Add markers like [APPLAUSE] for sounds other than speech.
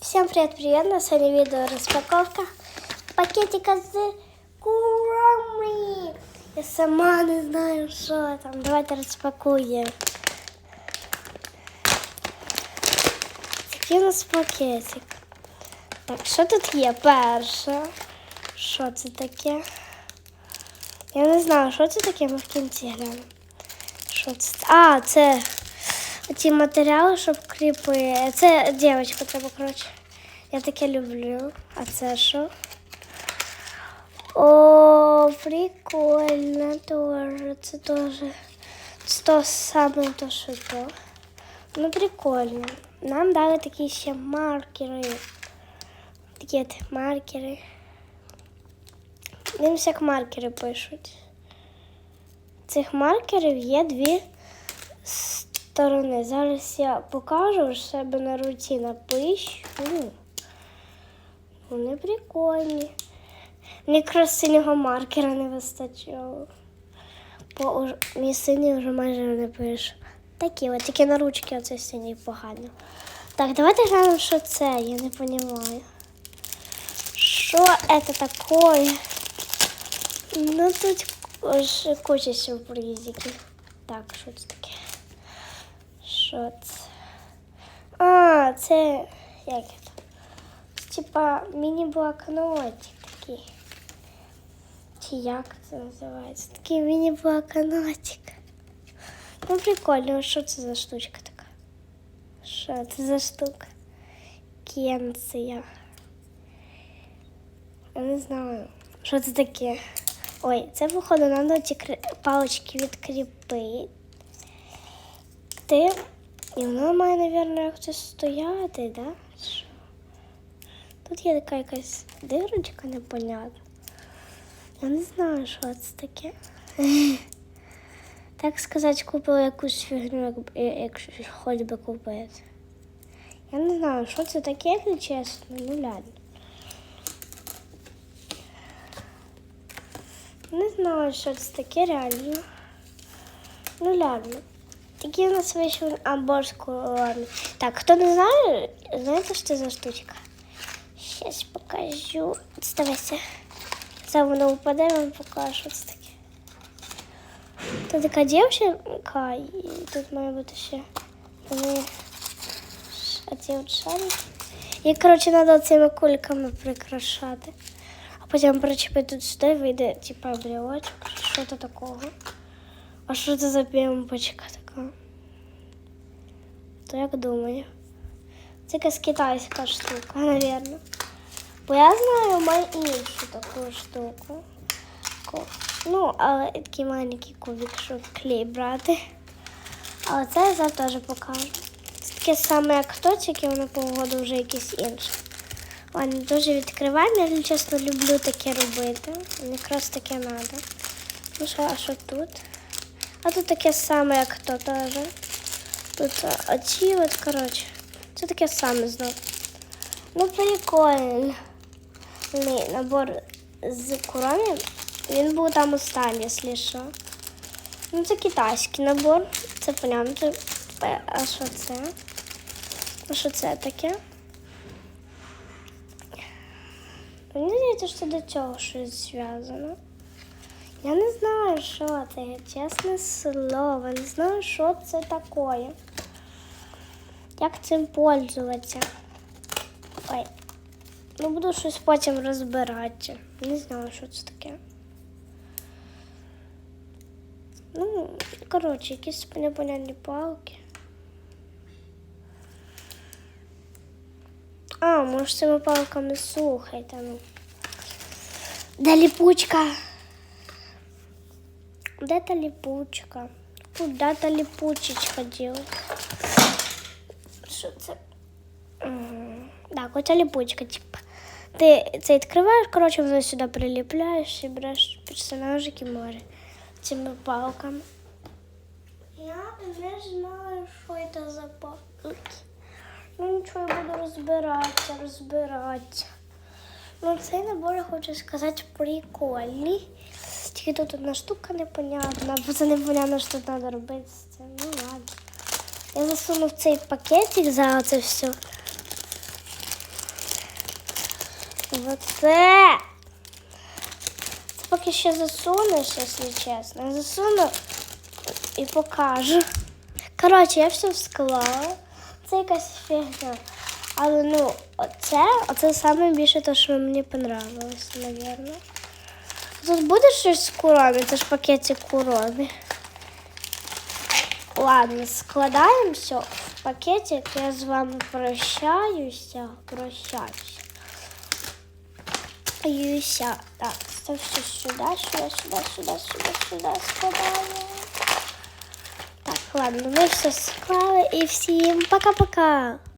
Всем привет-привет! На сегодня видео распаковка пакетика с курами. Я сама не знаю, що там. Давайте розпакуємо. Такий у нас пакетик. Так, що тут є? Перше. Що це таке? Я не знаю, що це таке, ми в кінці глянемо. Що це? А, це ті матеріали, щоб кріпи. Це дівчинка треба, коротше. Я таке люблю. А це що? О, прикольно тоже. Це тоже. Це то саме то, що то. Ну, прикольно. Нам дали такі ще маркери. Такі от маркери. Він всяк маркери пишуть. Цих маркерів є дві сторони. Зараз я покажу себе на руці напишу. Вони прикольні. Якраз синього маркера не вистачало. Бо мій синій вже майже не пише. Такі от, тільки на ручки оцей синій погано. Так, давайте глянемо, що це, я не розумію. Що це таке? Ну тут куча сюрпризиків. Так, що це таке? Що? А, це як це? Типа міні-блокнотик такий. Чи як це називається? Такий міні-блокнотик. Ну, прикольно, що це за штучка така? Що це за штука? Кенція. Я не знаю, що це таке. Ой, це, походу, треба ці палички відкріпити. І воно має, мабуть, якось стояти, да? Тут є така якась дирочка непонятна. Я не знаю, що це таке. [LAUGHS] Так сказати, купила якусь фігню, як- якщо хоч би купити. Я не знаю, що це таке, якщо чесно, ну ладно. Не знаю, що це таке реально. Ну ладно. Такий у нас вийшов набор з. Так, хто не знає, знаєте, що це за штучка? Сейчас покажу. Ставайся. Зараз воно упаде, я вам покажу, це таке. Тут така дівчинка, і тут має бути ще оці от шарики. І, коротше, треба цими кульками прикрашати. А потім причепити тут сюди, вийде, типа, брілочок, що то такого. А що це за пімпочка така? То як думаю? Це якась китайська штука, напевно. Бо я знаю маю іншу таку штуку. Ну, але такий маленький кубик, щоб клей брати. Але це я зараз теж покажу. Це таке саме, як то, тільки воно погоду вже якесь інше. Ладно, дуже відкриваємо, я чесно люблю таке робити. Якраз таке треба. Ну що, а що тут? А тут таке саме, як то теж. Тут оці от, коротше. Це таке саме знов. Ну, прикольно. Ні, набор з курами. Він був там останній, якщо що. Ну, це китайський набор. Це понятно. Е, А що це? А що це таке? Мені здається, що до цього щось зв'язано. Я не знаю, що це, чесне слово. Не знаю, що це таке. Як цим пользуватися? Ой. Ну, буду щось потім розбирати. Не знаю, що це таке. Ну, коротше, якісь непонятні палки. А, може цими палками слухайте. Ну. Де ліпучка? Де та ліпучка? Куда та ліпучечка ділась? Що це? Так, оця ліпучка, типа. Ти це відкриваєш, коротше, воно сюди приліпляєш і береш персонажики море цими палками. Я не знаю, що це за палки. Ну нічого, я буду розбиратися, розбиратися. Ну, цей набор, я хочу сказати, прикольний. Тільки тут одна штука непонятна, бо це непонятно, що треба робити. з цим. Ну ладно. Я засунув цей пакетик за це все. оце. Це поки ще засунеш, якщо чесно. Засуну і покажу. Коротше, я все склала. Це якась фігня. Але ну, оце, оце саме більше те, що мені понравилось, напевно. Тут буде щось з курами, це ж пакетик куромі. Ладно, складаємо все в пакетик. Я з вами прощаюся. Прощаюся. Юся. Так, це все сюди, сюди, сюди, сюди, сюди, сюди складаємо. Так, ладно, ми все склали і всім пока-пока.